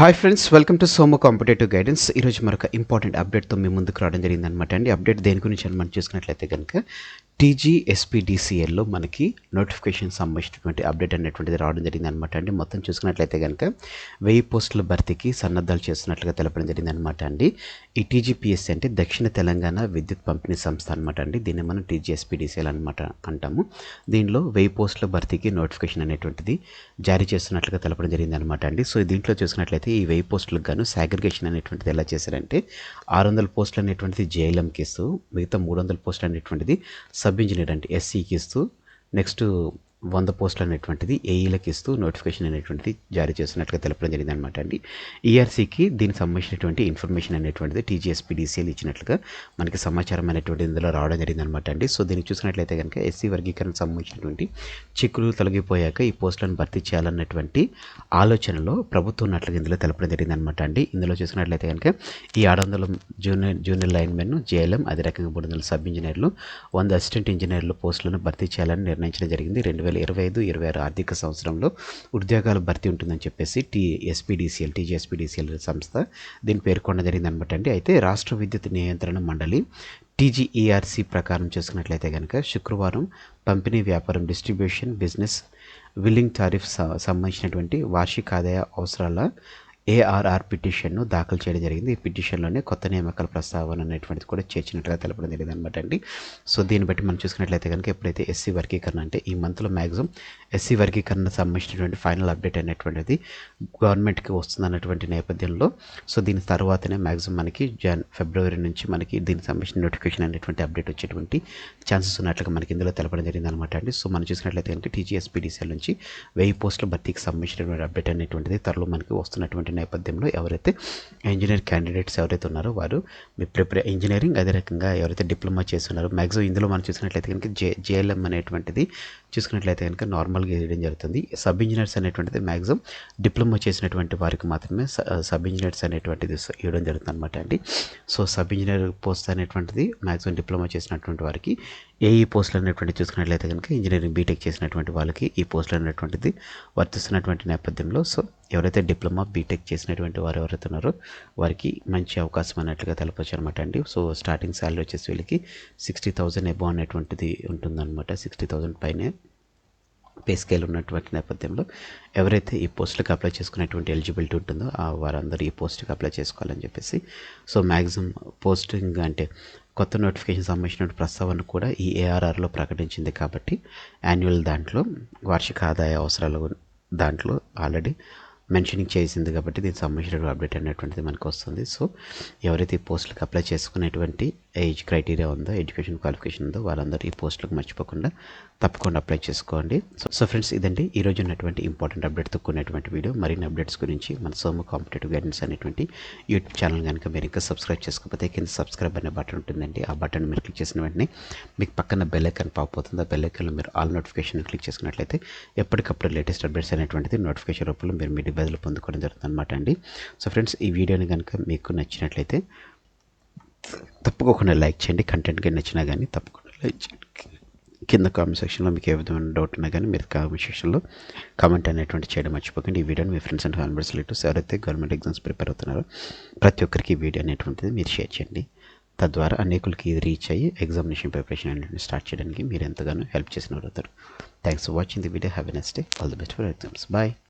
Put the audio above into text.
Hi friends welcome to Somu competitive guidance ఈరోజు మరొక important అప్డేట్తో మీ ముందుకు రావడం జరిగిందనమాట అండి. అప్డేట్ దేని గురించి అని మనం చూసుకున్నట్లయితే కనుక టీజీఎస్పీడీసీఎల్లో మనకి నోటిఫికేషన్ సంబంధించినటువంటి అప్డేట్ అనేటువంటిది రావడం జరిగింది అనమాట అండి. మొత్తం చూసుకున్నట్లయితే కనుక వెయ్యి పోస్టుల భర్తీకి సన్నద్ధాలు చేస్తున్నట్లుగా తెలపడం జరిగింది అనమాట అండి. ఈ టీజీపీఎస్సీ అంటే దక్షిణ తెలంగాణ విద్యుత్ పంపిణీ సంస్థ అనమాట అండి. దీన్ని మనం టీజీఎస్పీడీసీఎల్ అనమాట అంటాము. దీనిలో వెయ్యి పోస్టుల భర్తీకి నోటిఫికేషన్ అనేటువంటిది జారీ చేస్తున్నట్లుగా తెలపడం జరిగింది అనమాట అండి. సో దీంట్లో చూసుకున్నట్లయితే ఈ వెయ్యి పోస్టులకు గాను సాగ్రిగేషన్ అనేటువంటిది ఎలా చేశారంటే ఆరు వందల పోస్టులు అనేటువంటిది జేఎల్ఎం కేసు మిగతా మూడు వందల పోస్టులు అనేటువంటిది సబ్ ఇంజనీర్ అంటే ఎస్సీకి ఇస్తూ. నెక్స్ట్ వంద పోస్టులు అనేటువంటిది ఏఈలకు ఇస్తూ నోటిఫికేషన్ అనేటువంటిది జారీ చేస్తున్నట్లుగా తెలపడం జరిగింది అనమాట అండి ఈఆర్సీకి దీనికి సంబంధించినటువంటి ఇన్ఫర్మేషన్ అనేటువంటిది టీజీఎస్పీడీసీఎల్ ఇచ్చినట్లుగా మనకి సమాచారం అనేటువంటి ఇందులో రావడం జరిగింది అనమాట అండి. సో దీన్ని చూసినట్లయితే కనుక ఎస్సీ వర్గీకరణకు సంబంధించినటువంటి చిక్కులు తొలగిపోయాక ఈ పోస్టులను భర్తీ చేయాలన్నటువంటి ఆలోచనలో ప్రభుత్వం ఉన్నట్లుగా ఇందులో తెలపడం జరిగింది అనమాట అండి. ఇందులో చూసినట్లయితే కనుక ఈ ఆరు వందల జూనియర్ జూనియర్ లైన్మెన్ జేఎల్ఎం అదే రకంగా మూడు వందల సబ్ ఇంజనీర్లు వంద అసిస్టెంట్ ఇంజనీర్లు పోస్టులను భర్తీ చేయాలని నిర్ణయించడం జరిగింది. రెండు వేల ఇరవై ఐదు ఇరవై ఆరు ఆర్థిక సంవత్సరంలో ఉద్యోగాల భర్తీ ఉంటుందని చెప్పేసి టీ ఎస్పీడీసీఎల్ టీజీఎస్పీడీసీఎల్ సంస్థ దీన్ని పేర్కొనడం జరిగిందనమాట అండి. అయితే రాష్ట్ర విద్యుత్ నియంత్రణ మండలి టీజీఈఆర్సీ ప్రకారం చూసుకున్నట్లయితే కనుక శుక్రవారం పంపిణీ వ్యాపారం డిస్ట్రిబ్యూషన్ బిజినెస్ విల్లింగ్ టారిఫ్ సంబంధించినటువంటి వార్షిక ఆదాయ అవసరాల ఏఆర్ఆర్ పిటిషన్ను దాఖలు చేయడం జరిగింది. ఈ పిటిషన్లోనే కొత్త నియామకాల ప్రస్తావన అనేటువంటిది కూడా చేర్చినట్టుగా తెలపడం జరిగింది అనమాట అండి. సో దీన్ని బట్టి మనం చూసుకున్నట్లయితే కనుక ఎప్పుడైతే ఎస్సీ వర్గీకరణ అంటే ఈ మంత్లో మ్యాక్సిమం ఎస్సీ వర్గీకరణ సంబంధించినటువంటి ఫైనల్ అప్డేట్ అనేటువంటిది గవర్నమెంట్కి వస్తుంది అన్నటువంటి నేపథ్యంలో. సో దీని తర్వాతనే మ్యాక్సిమం మనకి జన్ ఫిబ్రవరి నుంచి మనకి దీనికి సంబంధించిన నోటిఫికేషన్ అనేటువంటి అప్డేట్ వచ్చేటువంటి ఛాన్సెస్ ఉన్నట్లుగా మనకి ఇందులో తెలపడం జరిగింది అనమాట అండి. సో మనం చూసినట్లయితే కనుక టీజీఎస్పీడీసీఎల్ నుంచి వెయ్యి పోస్టుల భర్తీకి సంబంధించినటువంటి అప్డేట్ అనేటువంటిది త్వరలో మనకి వస్తున్నటువంటి నేపథ్యంలో ఎవరైతే ఇంజనీర్ క్యాండిడేట్స్ ఎవరైతే ఉన్నారో వారు మీ ప్రిపేర్ ఇంజనీరింగ్ అదే రకంగా ఎవరైతే డిప్లొమా చేస్తున్నారో మ్యాక్సిమం ఇందులో మనం చూసినట్లయితే కనుక జే జేఎల్ఎం అనేటువంటిది చూసుకున్నట్లయితే కనుక నార్మల్గా వేయడం జరుగుతుంది. సబ్ ఇంజనీర్స్ అనేటువంటిది మ్యాక్సిమం డిప్లొమా చేసినటువంటి వారికి మాత్రమే సబ్ ఇంజనీర్స్ అనేటువంటిది ఇవ్వడం జరుగుతుంది అనమాట అండి. సో సబ్ ఇంజనీర్ పోస్ట్ అనేటువంటిది మ్యాక్సిమం డిప్లొమా చేసినటువంటి వారికి ఏఈ పోస్టులు అనేటువంటి చూసుకున్నట్లయితే కనుక ఇంజనీరింగ్ బీటెక్ చేసినటువంటి వాళ్ళకి ఈ పోస్టులు అనేటువంటిది వర్తిస్తున్నటువంటి నేపథ్యంలో. సో ఎవరైతే డిప్లొమా బీటెక్ చేసినటువంటి వారు ఎవరైతే ఉన్నారో వారికి మంచి అవకాశం అన్నట్లుగా తెలపచ్చు అనమాట అండి. సో స్టార్టింగ్ శాలరీ వచ్చేసి వీళ్ళకి సిక్స్టీ థౌజండ్ ఎబో అనేటువంటిది ఉంటుందన్నమాట. సిక్స్టీ థౌజండ్ పైనే పే స్కేల్ ఉన్నటువంటి నేపథ్యంలో ఎవరైతే ఈ పోస్టులకు అప్లై చేసుకునేటువంటి ఎలిజిబిలిటీ ఉంటుందో ఆ వారందరూ ఈ పోస్టుకి అప్లై చేసుకోవాలని చెప్పేసి సో మ్యాక్సిమం పోస్టింగ్ అంటే కొత్త నోటిఫికేషన్ సంబంధించిన ప్రస్తావన కూడా ఈ ఏఆర్ఆర్లో ప్రకటించింది కాబట్టి యాన్యువల్ దాంట్లో వార్షిక ఆదాయ అవసరాలు దాంట్లో ఆల్రెడీ మెన్షనింగ్ చేసింది కాబట్టి దీనికి సంబంధించిన అప్డేట్ అనేటువంటిది మనకు వస్తుంది. సో ఎవరైతే ఈ పోస్టులకు అప్లై చేసుకునేటువంటి ఏజ్ క్రైటీరియా ఉందో ఎడ్యుకేషన్ క్వాలిఫికేషన్ ఉందో వాళ్ళందరూ ఈ పోస్టులకు మర్చిపోకుండా తప్పకుండా అప్లై చేసుకోండి. సో సో ఫ్రెండ్స్ ఇదండి. ఈ రోజు ఉన్నటువంటి ఇంపార్టెంట్ అప్డేట్తో కూడినటువంటి వీడియో మరిన్ని అప్డేట్స్ గురించి మన సోము కాంపిటేటివ్ గైడెన్స్ అనేటువంటి యూట్యూబ్ ఛానల్ కనుక మీరు ఇంకా సబ్స్క్రైబ్ చేసుకోకపోతే కింద సబ్స్క్రైబ్ అనే బటన్ ఉంటుందండి. ఆ బటన్ మీరు క్లిక్ చేసిన వెంటనే మీకు పక్కన బెల్ ఐకాన్ అవుతుంది. ఆ బెల్ ఐకాన్లో మీరు ఆల్ నోటిఫికేషన్ క్లిక్ చేసుకున్నట్లయితే ఎప్పటికప్పుడు లేటెస్ట్ అప్డేట్స్ అనేటువంటిది నోటిఫికేషన్ రూపంలో మీరు మీ డివైజ్లో పొందుకోవడం జరుగుతుంది అనమాట అండి. సో ఫ్రెండ్స్ ఈ వీడియోని కనుక మీకు నచ్చినట్లయితే తప్పకుండా లైక్ చేయండి. కంటెంట్గా నచ్చినా కానీ తప్పకుండా లైక్ చేయండి. కింద కామెంట్ సెక్షన్లో మీకు ఏ విధమైన డౌట్ ఉన్నా కానీ మీరు కామెంట్ సెక్షన్లో కామెంట్ అనేటువంటి చేయడం మర్చిపోకండి. ఈ వీడియోని మీ ఫ్రెండ్స్ అండ్ ఫ్యామిలీస్ రిలేటివ్స్ ఎవరైతే గవర్నమెంట్ ఎగ్జామ్స్ ప్రిపేర్ అవుతున్నారో ప్రతి ఒక్కరికి ఈ వీడియో అనేటువంటిది మీరు షేర్ చేయండి. తద్వారా అనేకులకి ఇది రీచ్ అయ్యి ఎగ్జామినేషన్ ప్రిపరేషన్ అనేది స్టార్ట్ చేయడానికి మీరు ఎంతగానో హెల్ప్ చేసిన అవుతారు. Thanks for watching the video. Have a next day. All the best for exams. Bye.